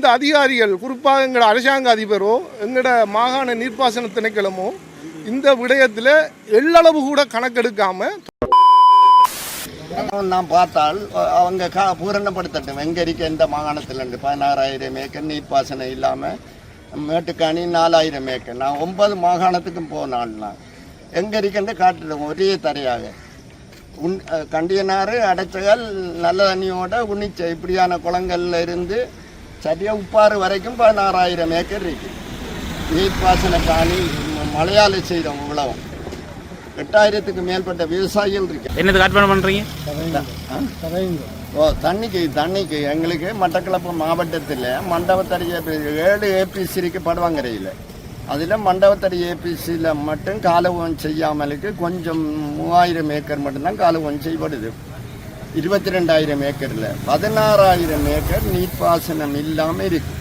இந்த அதிகாரிகள் குறிப்பாக எங்களோட அரசாங்க அதிபரோ எங்களோட மாகாண நீர்ப்பாசன திணைக்களமோ இந்த விடயத்தில் எள்ளளவு கூட கணக்கெடுக்காம நாம் பார்த்தால் அவங்க கா பூரணப்படுத்தட்டும். எங்க எந்த மாகாணத்தில் இருந்து? பதினாறாயிரம் ஏக்கர் நீர்ப்பாசனம் இல்லாமல் மேட்டுக்காணி நாலாயிரம் ஏக்கர். நான் ஒன்பது மாகாணத்துக்கும் போனாள் நான் எங்க காட்டுறோம் ஒரே தரையாக. உன் கண்டியனாறு அடைச்சகல் நல்ல தண்ணியோட உன்னிச்சை இப்படியான குளங்கள்ல இருந்து சரியா உப்பாறு வரைக்கும் பதினாறாயிரம் ஏக்கர் இருக்கு. நீர்ப்பாசன காணி ம- மழையால செய்கிறோம் இவ்வளவும் எட்டாயிரத்துக்கு மேற்பட்ட விவசாயிகள் இருக்கு. என்னது காட்பாடு பண்ணுறீங்க ஓ தண்ணிக்கு தண்ணிக்கு எங்களுக்கு மட்டக்களப்பு மாவட்டத்தில் மண்டபத்தடி ஏழு ஏபிசி இருக்கு படுவாங்கரையில். அதில் மண்டபத்தடி ஏபிசியில் மட்டும் காலுவம் செய்யாமலுக்கு கொஞ்சம் மூவாயிரம் ஏக்கர் மட்டும்தான் காலுவம் செய்யப்படுது. இருபத்தி ரெண்டாயிரம் ஏக்கரில். பதினாறாயிரம் ஏக்கர் நீர்ப்பாசனம் இல்லாமல் இருக்கு.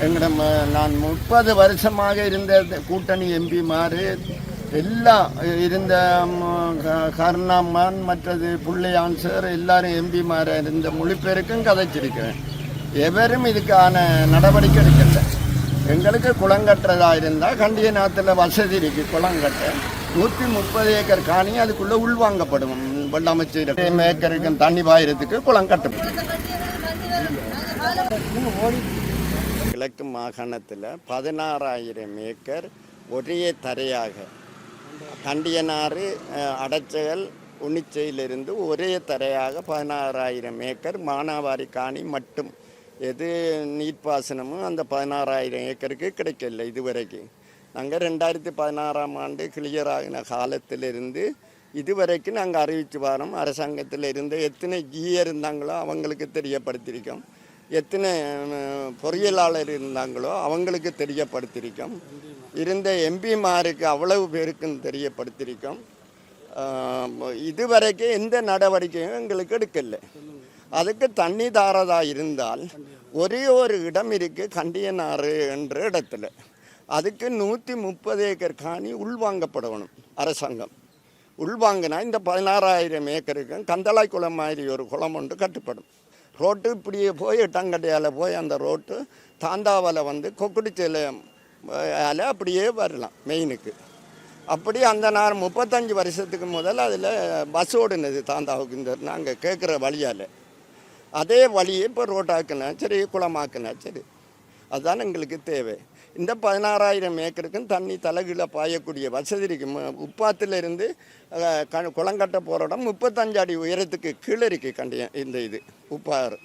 எங்கட ம- நான் முப்பது வருஷமாக இருந்த கூட்டணி எம்பிமார் எல்லாம் இருந்த கருணாமான் க- மற்றது புள்ளையான் சார் எல்லாரும் எம்பிமார் இருந்த மொழி பேருக்கும் கதைச்சிருக்கிறேன். எவரும் இதுக்கான நடவடிக்கை எடுக்கல. எங்களுக்கு குளம் கட்டுறதா இருந்தால் கண்டியநாத்தில் வசதி இருக்குது குளம் கட்ட. நூற்றி முப்பது ஏக்கர் காணி அதுக்குள்ளே உள்வாங்கப்படும். வெள்ளம் அமைச்சு ஏக்கருக்கும் தண்ணி பாயிரத்துக்கு குளம் கட்டும் கிழக்கு மாகாணத்தில் பதினாறாயிரம் ஏக்கர் ஒரே தரையாக தண்டியனாறு அடைச்சல் அடைச்சகல் உன்னிச்சையிலிருந்து ஒரே தரையாக பதினாறாயிரம் ஏக்கர் மானாவாரி காணி மட்டும். எது நீர்ப்பாசனமும் அந்த பதினாறாயிரம் ஏக்கருக்கு கிடைக்கல இதுவரைக்கும். நாங்கள் ரெண்டாயிரத்தி பதினாறாம் ஆண்டு கிளியர் ஆகின காலத்திலிருந்து இதுவரைக்கும் நாங்கள் அறிவித்து வரோம் அரசாங்கத்தில் இருந்து எத்தனை ஜிஏ இருந்தாங்களோ அவங்களுக்கு தெரியப்படுத்தியிருக்கோம் எத்தனை பொறியியலாளர் இருந்தாங்களோ அவங்களுக்கு தெரியப்படுத்தியிருக்கோம் இருந்த எம்பிமாருக்கு அவ்வளவு பேருக்கும் தெரியப்படுத்தியிருக்கோம் இதுவரைக்கும் எந்த நடவடிக்கையும் எங்களுக்கு எடுக்கல. அதுக்கு தண்ணி தாரதா இருந்தால் ஒரே ஒரு இடம் இருக்குது கண்டியனாறு என்ற இடத்துல. அதுக்கு நூற்றி முப்பது ஏக்கர் காணி உள்வாங்கப்படணும் அரசாங்கம். உள்வாங்கினா இந்த பதினாறாயிரம் ஏக்கருக்கும் கந்தளாய் குளம் மாதிரி ஒரு குளம் ஒன்று கட்டுப்படும். ரோட்டு இப்படியே போய் டங்கடையால் போய் அந்த ரோட்டு தாந்தாவில் வந்து கொக்குடிச்சேல அப்படியே வரலாம் மெயினுக்கு. அப்படி அந்த நேரம் முப்பத்தஞ்சு வருஷத்துக்கு முதல்ல அதில் பஸ் ஓடுனது தாந்தாவுக்கு இந்த நாங்கள் கேட்குற வழியால். அதே வழியை இப்போ ரோட்டாக்குனா சரி குளமாக்குனா சரி. அதுதான் எங்களுக்கு தேவை. இந்த பதினாறாயிரம் ஏக்கருக்கும் தண்ணி தலைகீழ பாயக்கூடிய வசதி இருக்குது உப்பாத்திலிருந்து க- குளங்கட்ட போகிற இடம் முப்பத்தஞ்சு அடி உயரத்துக்கு கீழே இருக்குது கண்டியம் இந்த இது உப்பாறு.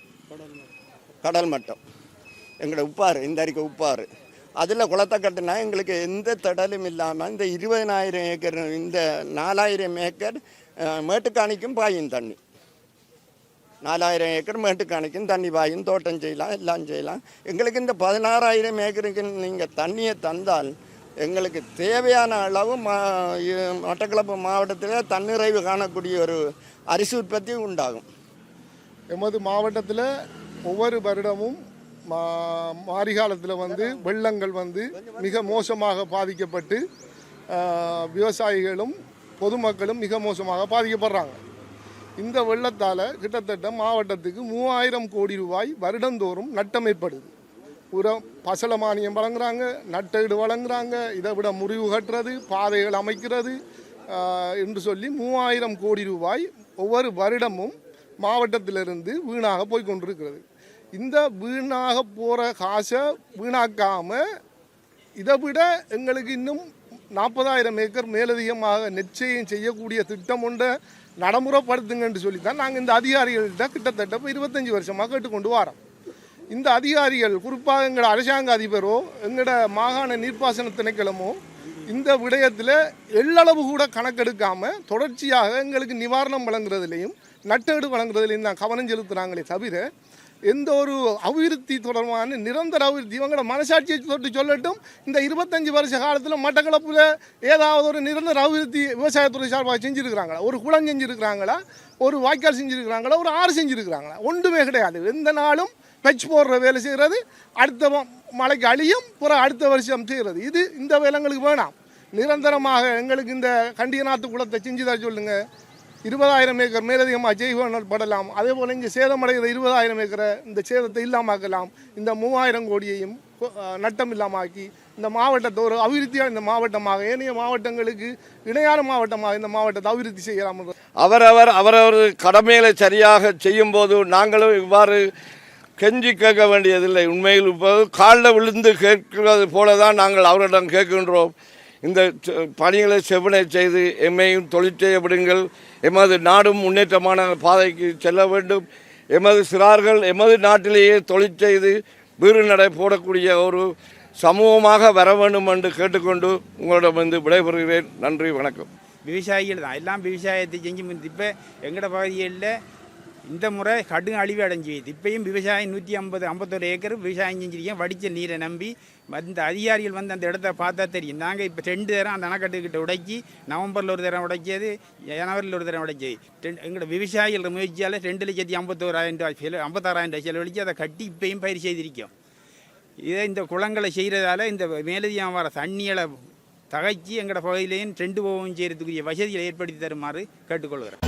கடல் மட்டம். எங்களோட உப்பாறு இந்த அறிக்கை உப்பாறு. அதில் குளத்தை கட்டினா எங்களுக்கு எந்த தடலும் இல்லாமல் இந்த இருபதனாயிரம் ஏக்கர் இந்த நாலாயிரம் ஏக்கர் மேட்டுக்காணிக்கும் பாயும் தண்ணி. நாலாயிரம் ஏக்கர் மேட்டுக்காணிக்கும் தண்ணி பாயும் தோட்டம் செய்யலாம் எல்லாம் செய்யலாம். எங்களுக்கு இந்த பதினாறாயிரம் ஏக்கருக்கு நீங்கள் தண்ணியை தந்தால் எங்களுக்கு தேவையான அளவு மா மட்டக்களப்பு மாவட்டத்தில் தன்னிறைவு காணக்கூடிய ஒரு அரிசி உற்பத்தி உண்டாகும். எமது மாவட்டத்தில் ஒவ்வொரு வருடமும் மா மாரிகாலத்தில் வந்து வெள்ளங்கள் வந்து மிக மோசமாக பாதிக்கப்பட்டு விவசாயிகளும் பொதுமக்களும் மிக மோசமாக பாதிக்கப்படுறாங்க. இந்த வெள்ளத்தால் கிட்டத்தட்ட மாவட்டத்துக்கு மூவாயிரம் கோடி ரூபாய் வருடந்தோறும் நட்டம் ஏற்படுது உரம் பசல மானியம் வழங்குறாங்க நட்டஈடு வழங்குறாங்க இதை விட முறிவு கட்டுறது பாதைகள் அமைக்கிறது என்று சொல்லி மூவாயிரம் கோடி ரூபாய் ஒவ்வொரு வருடமும் மாவட்டத்திலிருந்து வீணாக போய் கொண்டிருக்கிறது. இந்த வீணாக போகிற காசை வீணாக்காமல் இதை விட எங்களுக்கு இன்னும் நாற்பதாயிரம் ஏக்கர் மேலதிகமாக நிச்சயம் செய்யக்கூடிய திட்டம் ஒன்றை நடைமுறைப்படுத்துங்கன்னு சொல்லி தான் நாங்கள் இந்த அதிகாரிகள்கிட்ட கிட்டத்தட்ட இப்போ இருபத்தஞ்சி வருஷமாக கேட்டுக்கொண்டு வரோம். இந்த அதிகாரிகள் குறிப்பாக எங்களோட அரசாங்க அதிபரோ எங்களோட மாகாண நீர்ப்பாசன திணைக்களமோ இந்த விடயத்தில் எள்ளளவு கூட கணக்கெடுக்காமல் தொடர்ச்சியாக எங்களுக்கு நிவாரணம் வழங்குறதுலையும் நட்டேடு வழங்குறதுலையும் தான் கவனம் செலுத்துகிறாங்களே தவிர எந்த ஒரு அபிவிருத்தி தொடர்பான நிரந்தர அபிவிருத்தி இவங்களோட மனசாட்சியை தொட்டு சொல்லட்டும் இந்த இருபத்தஞ்சு வருஷ காலத்தில் மட்டக்களப்பில் ஏதாவது ஒரு நிரந்தர அபிவிருத்தி விவசாயத்துறை சார்பாக செஞ்சுருக்கிறாங்களா? ஒரு குளம் செஞ்சுருக்கிறாங்களா? ஒரு வாய்க்கால் செஞ்சுருக்கிறாங்களா? ஒரு ஆறு செஞ்சுருக்கிறாங்களா? ஒன்றுமே கிடையாது. எந்த நாளும் பெச் போடுற வேலை செய்கிறது அடுத்த ம- மழைக்கு அழியும் புறம் அடுத்த வருஷம் செய்கிறது இது இந்த வேலை எங்களுக்கு வேணாம். நிரந்தரமாக எங்களுக்கு இந்த கண்டியநாத்து குளத்தை செஞ்சு தர இருபதாயிரம் ஏக்கர் மேலதிகமாக நடப்படலாம் அதே போல் இங்கே சேதமடைகிற இருபதாயிரம் ஏக்கரை இந்த சேதத்தை இல்லாமாக்கலாம் இந்த மூவாயிரம் கோடியையும் நட்டம் இல்லாமாக்கி இந்த மாவட்டத்தை ஒரு அபிவிருத்தியாக இந்த மாவட்டமாக ஏனைய மாவட்டங்களுக்கு இணையான மாவட்டமாக இந்த மாவட்டத்தை அபிவிருத்தி செய்யலாம். அவரவர் அவரவர் கடமைகளை சரியாக செய்யும்போது நாங்களும் இவ்வாறு கெஞ்சி கேட்க வேண்டியதில்லை. உண்மையில் இப்போ காலில் விழுந்து கேட்கிறது போல தான் நாங்கள் அவரிடம் கேட்கின்றோம். இந்த பணிகளை செவ்வனை செய்து எம்மையும் தொழிற்செய்ய விடுங்கள். எமது நாடும் முன்னேற்றமான பாதைக்கு செல்ல வேண்டும். எமது சிறார்கள் எமது நாட்டிலேயே தொழில் செய்து வீறு நடை போடக்கூடிய ஒரு சமூகமாக வர வேண்டும் என்று கேட்டுக்கொண்டு உங்களிடம் வந்து விடைபெறுகிறேன். நன்றி வணக்கம். விவசாயிகள் தான். எல்லாம் விவசாயத்தை செஞ்சு இப்போ எங்களோட பகுதிகளில் இந்த முறை கடும் அழிவு அடைஞ்சுது. இப்பயும் விவசாயம் நூற்றி ஐம்பது ஐம்பத்தொரு ஏக்கர் விவசாயம் செஞ்சிருக்கேன் வடித்த நீரை நம்பி இந்த அதிகாரிகள் வந்து அந்த இடத்த பார்த்தா தெரியும். நாங்கள் இப்போ ரெண்டு தரம் அந்த அணைக்கட்டுக்கிட்ட உடைக்கி நவம்பரில் ஒரு தரம் உடைச்சது ஜனவரியில் ஒரு தரம் உடைச்சது. ரெண்டு எங்களோட விவசாயிகள் முயற்சியால் ரெண்டு லட்சத்தி ஐம்பத்தோராயிரம் ரூபாய் செலவு ஐம்பத்தாறாயிரம் ரூபாய் செலவழித்து அதை கட்டி இப்பயும் பயிர் செய்திருக்கோம். இதை இந்த குளங்களை செய்கிறதால இந்த மேலதிகம் வர தண்ணிகளை தகச்சி எங்களோட பகுதியிலையும் ட்ரெண்டு போகவும் செய்கிறதுக்குரிய வசதிகளை ஏற்படுத்தி தருமாறு கேட்டுக்கொள்கிறேன்.